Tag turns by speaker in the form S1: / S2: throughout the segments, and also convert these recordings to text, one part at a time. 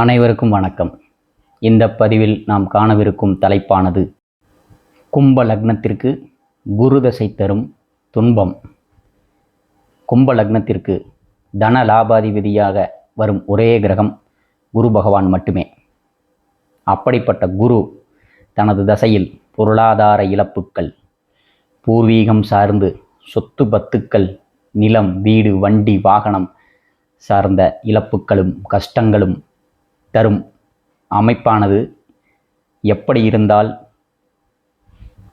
S1: அனைவருக்கும் வணக்கம். இந்த பதிவில் நாம் காணவிருக்கும் தலைப்பானது கும்ப லக்னத்திற்கு குரு தசை தரும் துன்பம். கும்ப லக்னத்திற்கு தன லாபாதிபதியாக வரும் ஒரே கிரகம் குரு பகவான் மட்டுமே. அப்படிப்பட்ட குரு தனது தசையில் பொருளாதார இழப்புக்கள் பூர்வீகம் சார்ந்து சொத்து பத்துக்கள் நிலம் வீடு வண்டி வாகனம் சார்ந்த இழப்புக்களும் கஷ்டங்களும் தரும் அமைப்பானது எப்படி இருந்தால்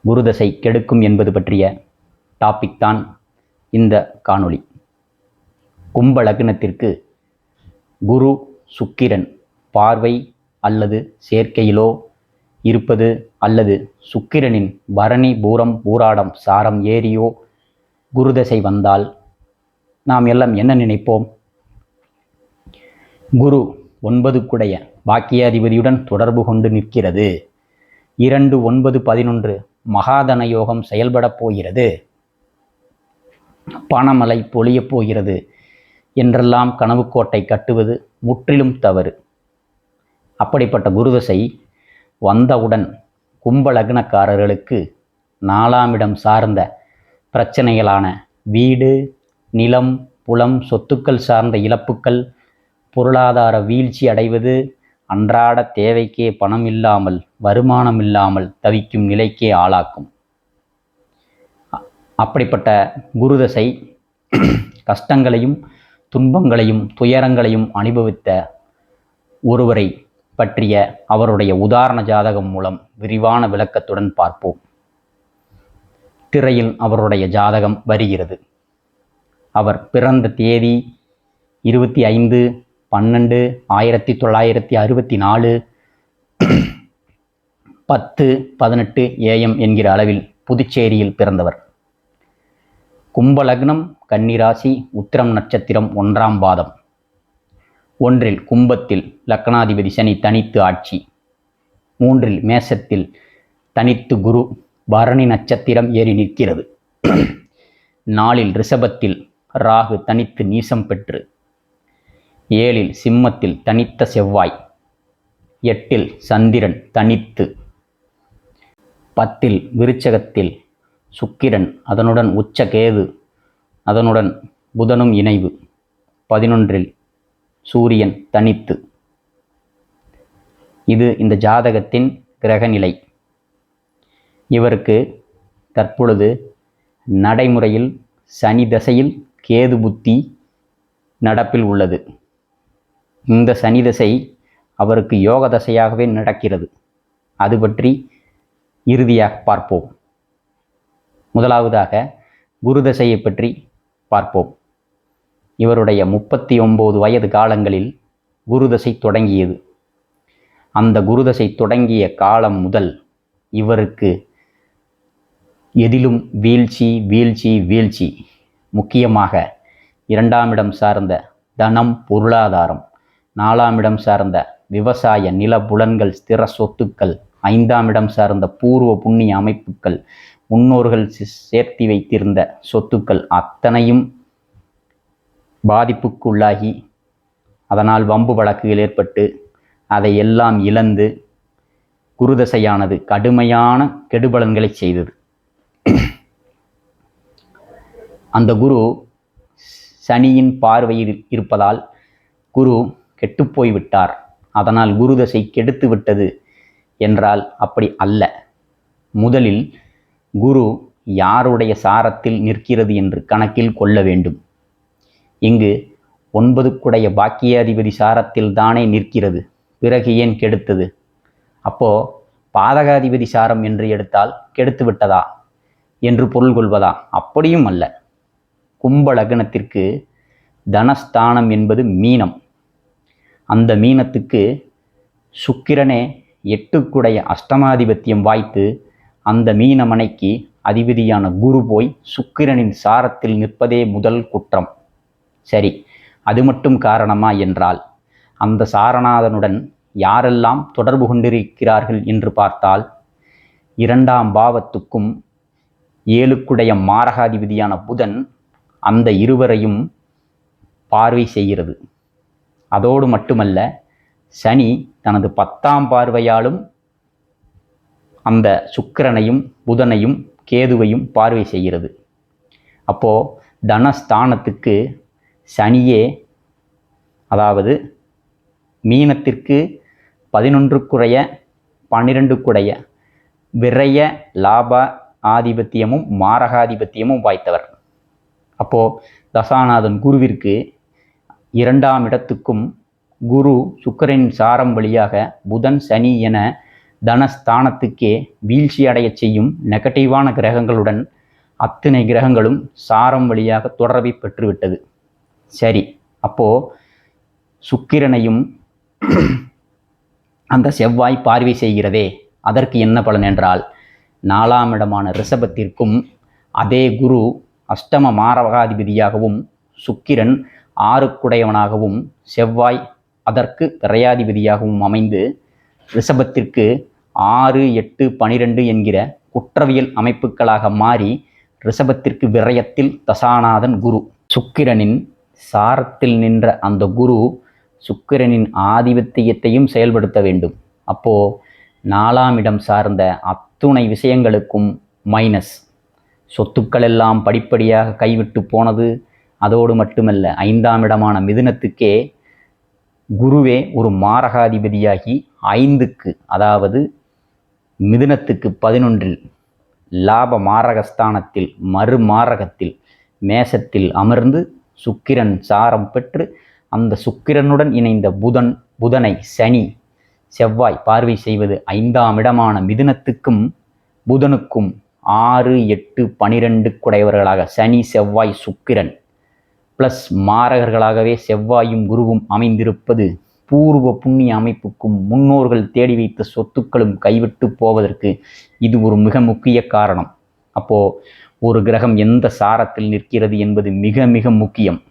S1: குருதசை கெடுக்கும் என்பது பற்றிய டாபிக் தான் இந்த காணொளி. கும்ப லக்னத்திற்கு குரு சுக்கிரன் பார்வை அல்லது சேர்க்கையிலோ இருப்பது அல்லது சுக்கிரனின் பரணி பூரம் பூராடம் சாரம் ஏறியோ குருதசை வந்தால் நாம் எல்லாம் என்ன நினைப்போம்? குரு ஒன்பதுக்குடைய பாக்கியாதிபதியுடன் தொடர்பு கொண்டு நிற்கிறது. இரண்டு ஒன்பது பதினொன்று மகாதன யோகம் செயல்படப் போகிறது. பணமலை பொழியப் போகிறது என்றெல்லாம் கனவுக்கோட்டை கட்டுவது முற்றிலும் தவறு. அப்படிப்பட்ட குருதசை வந்தவுடன் கும்ப லக்னக்காரர்களுக்கு நாலாம் இடம் சார்ந்த பிரச்சனைகளான வீடு நிலம் புலம் சொத்துக்கள் சார்ந்த இழப்புக்கள் பொருளாதார வீழ்ச்சி அடைவது அன்றாட தேவைக்கே பணம் இல்லாமல் வருமானம் இல்லாமல் தவிக்கும் நிலைக்கே ஆளாக்கும். அப்படிப்பட்ட குருதசை கஷ்டங்களையும் துன்பங்களையும் துயரங்களையும் அனுபவித்த ஒருவரை பற்றிய அவருடைய உதாரண ஜாதகம் மூலம் விரிவான விளக்கத்துடன் பார்ப்போம். திரையில் அவருடைய ஜாதகம் வருகிறது. அவர் பிறந்த தேதி இருபத்தி ஐந்து பன்னெண்டு ஆயிரத்தி தொள்ளாயிரத்தி அறுபத்தி நாலு பத்து பதினெட்டு ஏஎம் என்கிற அளவில் புதுச்சேரியில் பிறந்தவர். கும்பலக்னம் கன்னிராசி உத்திரம் நட்சத்திரம் ஒன்றாம் பாதம். ஒன்றில் கும்பத்தில் லக்னாதிபதி சனி தனித்து ஆட்சி. மூன்றில் மேசத்தில் தனித்து குரு பரணி நட்சத்திரம் ஏறி நிற்கிறது. நாளில் ரிஷபத்தில் ராகு தனித்து நீசம் பெற்று ஏழில் சிம்மத்தில் தனித்த செவ்வாய் எட்டில் சந்திரன் தனித்து பத்தில் விருச்சகத்தில் சுக்கிரன் அதனுடன் உச்ச கேது அதனுடன் புதனும் இணைவு பதினொன்றில் சூரியன் தனித்து. இது இந்த ஜாதகத்தின் கிரகநிலை. இவருக்கு தற்பொழுது நடைமுறையில் சனி தசையில் கேது புத்தி நடப்பில் உள்ளது. இந்த சனி தசை அவருக்கு யோக தசையாகவே நடக்கிறது. அது பற்றி இறுதியாக பார்ப்போம். முதலாவதாக குரு தசையை பற்றி பார்ப்போம். இவருடைய முப்பத்தி ஒம்பது வயது காலங்களில் குருதசை தொடங்கியது. அந்த குருதசை தொடங்கிய காலம் முதல் இவருக்கு எதிலும் வீழ்ச்சி வீழ்ச்சி வீழ்ச்சி. முக்கியமாக இரண்டாம் இடம் சார்ந்த தனம் பொருளாதாரம். நாலாம் இடம் சார்ந்த விவசாய நில புலன்கள் ஸ்திர சொத்துக்கள் ஐந்தாம் இடம் சார்ந்த பூர்வ புண்ணிய அமைப்புகள் முன்னோர்கள் சேர்த்தி வைத்திருந்த சொத்துக்கள் அத்தனையும் பாதிப்புக்குள்ளாகி அதனால் வம்பு வழக்குகள் ஏற்பட்டு அதை எல்லாம் இழந்து குருதசையானது கடுமையான கெடுபலன்களை செய்தது. அந்த குரு சனியின் பார்வையில் இருப்பதால் குரு கெட்டுப்போய் விட்டார் அதனால் குருதசை கெடுத்து விட்டது என்றால் அப்படி அல்ல. முதலில் குரு யாருடைய சாரத்தில் நிற்கிறது என்று கணக்கில் கொள்ள வேண்டும். இங்கு ஒன்பதுக்குடைய பாக்கியாதிபதி சாரத்தில் தானே நிற்கிறது. பிறகு ஏன் கெடுத்தது? அப்போ பாதகாதிபதி சாரம் என்று எடுத்தால் கெடுத்து விட்டதா என்று பொருள் கொள்வதா? அப்படியும் அல்ல. கும்ப லக்னத்திற்கு தனஸ்தானம் என்பது மீனம். அந்த மீனத்துக்கு சுக்கிரனே எட்டுக்குடைய அஷ்டமாதிபத்தியம் வாய்த்து அந்த மீனமனைக்கு அதிபதியான குரு போய் சுக்கிரனின் சாரத்தில் நிற்பதே முதல் குற்றம். சரி அது மட்டும் காரணமா என்றால் அந்த சாரநாதனுடன் யாரெல்லாம் தொடர்பு கொண்டிருக்கிறார்கள் என்று பார்த்தால் இரண்டாம் பாவத்துக்கும் ஏழுக்குடைய மாரகாதிபதியான புதன் அந்த இருவரையும் பார்வை செய்கிறது. அதோடு மட்டுமல்ல சனி தனது பத்தாம் பார்வையாலும் அந்த சுக்கிரனையும் புதனையும் கேதுவையும் பார்வை செய்கிறது. அப்போது தனஸ்தானத்துக்கு சனியே அதாவது மீனத்திற்கு பதினொன்றுக்குடைய பன்னிரெண்டுக்குடைய விரய லாப ஆதிபத்தியமும் மாரகாதிபத்தியமும் வாய்த்தவர். அப்போது தசாநாதன் குருவிற்கு இரண்டாம் இடத்துக்கும் குரு சுக்கரின் சாரம் வழியாக புதன் சனி என தனஸ்தானத்துக்கே வீழ்ச்சி அடையச் செய்யும் நெகட்டிவான கிரகங்களுடன் அத்தனை கிரகங்களும் சாரம் வழியாக தொடர்பை பெற்றுவிட்டது. சரி அப்போ சுக்கிரனையும் அந்த செவ்வாய் பார்வை செய்கிறதே. அதற்கு என்ன பலன் என்றால் நாலாம் இடமான ரிஷபத்திற்கும் அதே குரு அஷ்டம மாரகாதிபதியாகவும் சுக்கிரன் ஆறுக்குடையவனாகவும் செவ்வாய் அதற்கு திரையாதிபதியாகவும் அமைந்து ரிஷபத்திற்கு ஆறு எட்டு பனிரெண்டு என்கிற குற்றவியல் அமைப்புகளாக மாறி ரிஷபத்திற்கு விரயத்தில் தசாநாதன் குரு. சுக்கிரனின் சாரத்தில் நின்ற அந்த குரு சுக்கிரனின் ஆதிபத்தியத்தையும் செயல்படுத்த வேண்டும். அப்போ நாலாம் இடம் சார்ந்த அத்துணை விஷயங்களுக்கும் மைனஸ் சொத்துக்கள் எல்லாம் படிப்படியாக கைவிட்டு போனது அதோடு மட்டுமல்ல ஐந்தாம் இடமான மிதுனத்துக்கே குருவே ஒரு மாரகாதிபதியாகி ஐந்துக்கு அதாவது மிதுனத்துக்கு பதினொன்றில் லாப மாரகஸ்தானத்தில் மறுமாரகத்தில் மேசத்தில் அமர்ந்து சுக்கிரன் சாரம் பெற்று அந்த சுக்கிரனுடன் இணைந்த புதன் புதனை சனி செவ்வாய் பார்வை செய்வது ஐந்தாம் இடமான மிதுனத்துக்கும் புதனுக்கும் ஆறு எட்டு பனிரெண்டு குடையவர்களாக சனி செவ்வாய் சுக்கிரன் ப்ளஸ் மாரகர்களாகவே செவ்வாயும் குருவும் அமைந்திருப்பது பூர்வ புண்ணிய அமைப்புக்கும் முன்னோர்கள் தேடி வைத்த சொத்துக்களும் கைவிட்டு போவதற்கு இது ஒரு மிக முக்கிய காரணம். அப்போ ஒரு கிரகம் எந்த சாரத்தில் நிற்கிறது என்பது மிக மிக முக்கியம்.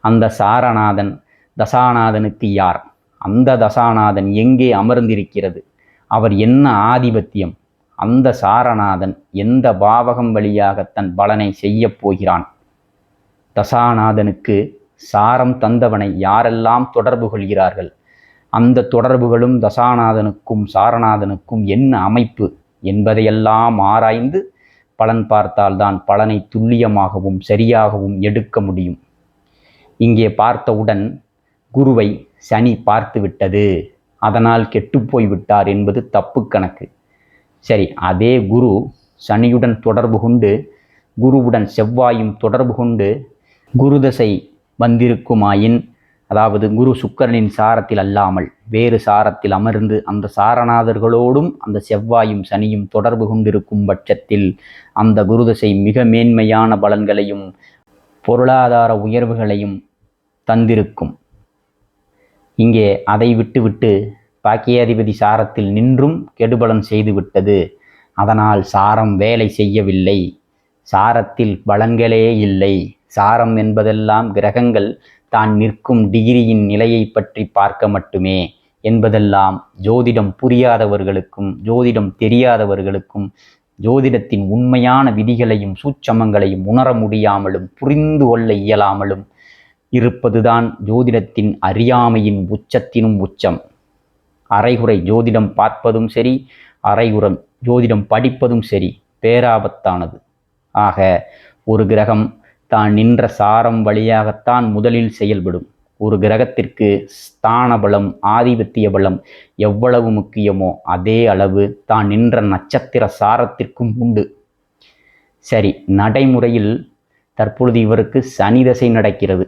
S1: அந்த சாரநாதன் தசாநாதனுக்கு யார்? அந்த தசாநாதன் எங்கே அமர்ந்திருக்கிறது? அவர் என்ன ஆதிபத்தியம்? அந்த சாரநாதன் எந்த பாவகம் வழியாக தன் பலனை செய்யப் போகிறான்? தசாநாதனுக்கு சாரம் தந்தவனை யாரெல்லாம் தொடர்பு கொள்கிறார்கள்? அந்த தொடர்புகளும் தசாநாதனுக்கும் சாரநாதனுக்கும் என்ன அமைப்பு என்பதையெல்லாம் ஆராய்ந்து பலன் பார்த்தால்தான் பலனை துல்லியமாகவும் சரியாகவும் எடுக்க முடியும். இங்கே பார்த்தவுடன் குருவை சனி பார்த்து விட்டது அதனால் கெட்டுப்போய் விட்டார் என்பது தப்பு கணக்கு. சரி அதே குரு சனியுடன் தொடர்பு கொண்டு குருவுடன் செவ்வாயும் தொடர்பு கொண்டு குருதசை வந்திருக்குமாயின் அதாவது குரு சுக்கரனின் சாரத்தில் அல்லாமல் வேறு சாரத்தில் அமர்ந்து அந்த சாரநாதர்களோடும் அந்த செவ்வாயும் சனியும் தொடர்பு கொண்டிருக்கும் பட்சத்தில் அந்த குருதசை மிக மேன்மையான பலன்களையும் பொருளாதார உயர்வுகளையும் தந்திருக்கும். இங்கே அதை விட்டுவிட்டு பாக்கியாதிபதி சாரத்தில் நின்றும் கெடுபலன் செய்துவிட்டது. அதனால் சாரம் வேலை செய்யவில்லை. சாரத்தில் பலன்களே இல்லை. சாரம் என்பதெல்லாம் கிரகங்கள் தான் நிற்கும் டிகிரியின் நிலையை பற்றி பார்க்க மட்டுமே என்பதெல்லாம் ஜோதிடம் புரியாதவர்களுக்கும் ஜோதிடம் தெரியாதவர்களுக்கும் ஜோதிடத்தின் உண்மையான விதிகளையும் சூட்சமங்களையும் உணர முடியாமலும் புரிந்து கொள்ள இயலாமலும் இருப்பதுதான் ஜோதிடத்தின் அறியாமையின் உச்சத்தினும் உச்சம். அரைகுறை ஜோதிடம் பார்ப்பதும் சரி அரைகுறம் ஜோதிடம் படிப்பதும் சரி பேராபத்தானது. ஆக ஒரு கிரகம் தான் நின்ற சாரம் வழியாகத்தான் முதலில் செயல்படும். ஒரு கிரகத்திற்கு ஸ்தான பலம் ஆதிபத்திய பலம் எவ்வளவு முக்கியமோ அதே அளவு தான் நின்ற நட்சத்திர சாரத்திற்கும் உண்டு. சரி நடைமுறையில் தற்பொழுது இவருக்கு சனி தசை நடக்கிறது.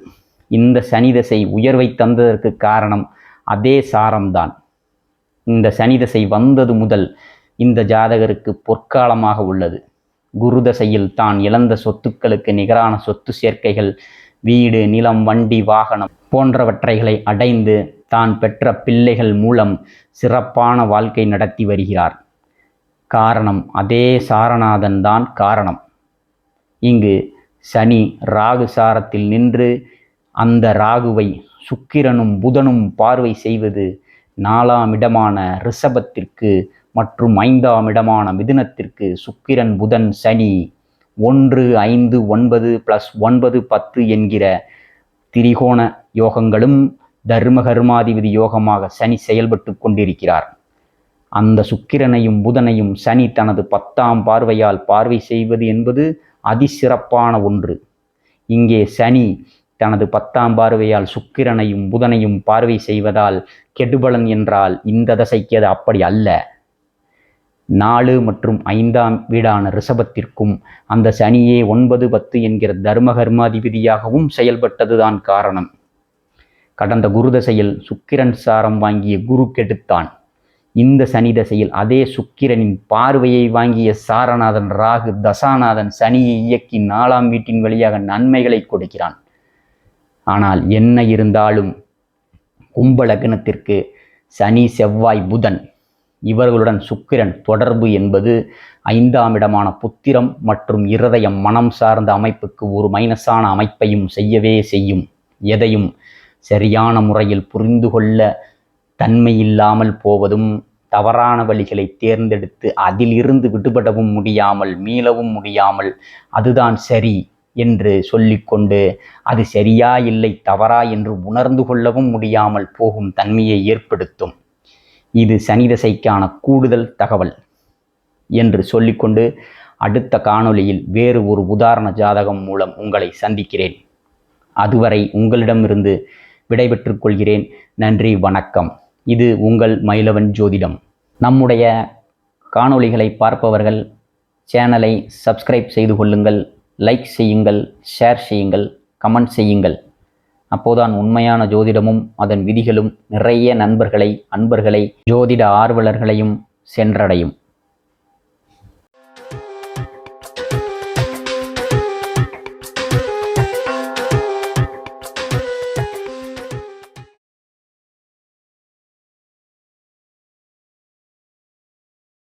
S1: இந்த சனி தசை உயர்வை தந்ததற்கு காரணம் அதே சாரம்தான். இந்த சனி தசை வந்தது முதல் இந்த ஜாதகருக்கு பொற்காலமாக உள்ளது. குருதசையில் தான் இழந்த சொத்துக்களுக்கு நிகரான சொத்து சேர்க்கைகள் வீடு நிலம் வண்டி வாகனம் போன்றவற்றைகளை அடைந்து தான் பெற்ற பிள்ளைகள் மூலம் சிறப்பான வாழ்க்கை நடத்தி வருகிறார். காரணம் அதே சாரநாதன் தான் காரணம். இங்கு சனி ராகு சாரத்தில் நின்று அந்த ராகுவை சுக்கிரனும் புதனும் பார்வை செய்வது நாலாம் இடமான ரிஷபத்திற்கு மற்றும் ஐந்தாம் இடமான மிதுனத்திற்கு சுக்கிரன் புதன் சனி. ஒன்று ஐந்து ஒன்பது ப்ளஸ் ஒன்பது பத்து என்கிற திரிகோண யோகங்களும் தர்ம கர்மாதிபதி யோகமாக சனி செயல்பட்டு கொண்டிருக்கிறார். அந்த சுக்கிரனையும் புதனையும் சனி தனது பத்தாம் பார்வையால் பார்வை செய்வது என்பது அதிசிறப்பான ஒன்று. இங்கே சனி தனது பத்தாம் பார்வையால் சுக்கிரனையும் புதனையும் பார்வை செய்வதால் கெடுபலன் என்றால் இந்த தசைக்கு அது அப்படி அல்ல. நாலு மற்றும் ஐந்தாம் வீடான ரிஷபத்திற்கும் அந்த சனியே ஒன்பது பத்து என்கிற தர்ம கர்மாதிபதியாகவும் செயல்பட்டதுதான் காரணம். கடந்த குரு தசையில் சுக்கிரன் சாரம் வாங்கிய குரு கெடுத்தான். இந்த சனி தசையில் அதே சுக்கிரனின் பார்வையை வாங்கிய சாரநாதன் ராகு தசாநாதன் சனியை இயக்கி நாலாம் வீட்டின் வழியாக நன்மைகளை கொடுக்கிறான். ஆனால் என்ன இருந்தாலும் கும்ப லக்னத்திற்கு சனி செவ்வாய் புதன் இவர்களுடன் சுக்கிரன் தொடர்பு என்பது ஐந்தாம் இடமான புத்திரம் மற்றும் இருதயம் மனம் சார்ந்த அமைப்புக்கு ஒரு மைனஸான அமைப்பையும் செய்யவே செய்யும். எதையும் சரியான முறையில் புரிந்து கொள்ள தன்மை இல்லாமல் போவதும் தவறான வழிகளை தேர்ந்தெடுத்து அதிலிருந்து விடுபடவும் முடியாமல் மீளவும் முடியாமல் அதுதான் சரி என்று சொல்லிக்கொண்டு அது சரியா இல்லை தவறா என்று உணர்ந்து கொள்ளவும் முடியாமல் போகும் தன்மையை ஏற்படுத்தும். இது சனி தசைக்கான கூடுதல் தகவல் என்று சொல்லிக்கொண்டு அடுத்த காணொளியில் வேறு ஒரு உதாரண ஜாதகம் மூலம் உங்களை சந்திக்கிறேன். அதுவரை உங்களிடமிருந்து விடைபெற்றுக் கொள்கிறேன். நன்றி வணக்கம். இது உங்கள் மயிலவன் ஜோதிடம். நம்முடைய காணொளிகளை பார்ப்பவர்கள் சேனலை சப்ஸ்கிரைப் செய்து கொள்ளுங்கள். லைக் செய்யுங்கள் ஷேர் செய்யுங்கள் கமெண்ட் செய்யுங்கள். அப்போதான் உண்மையான ஜோதிடமும் அதன் விதிகளும் நிறைய நண்பர்களை அன்பர்களை ஜோதிட ஆர்வலர்களையும் சென்றடையும்.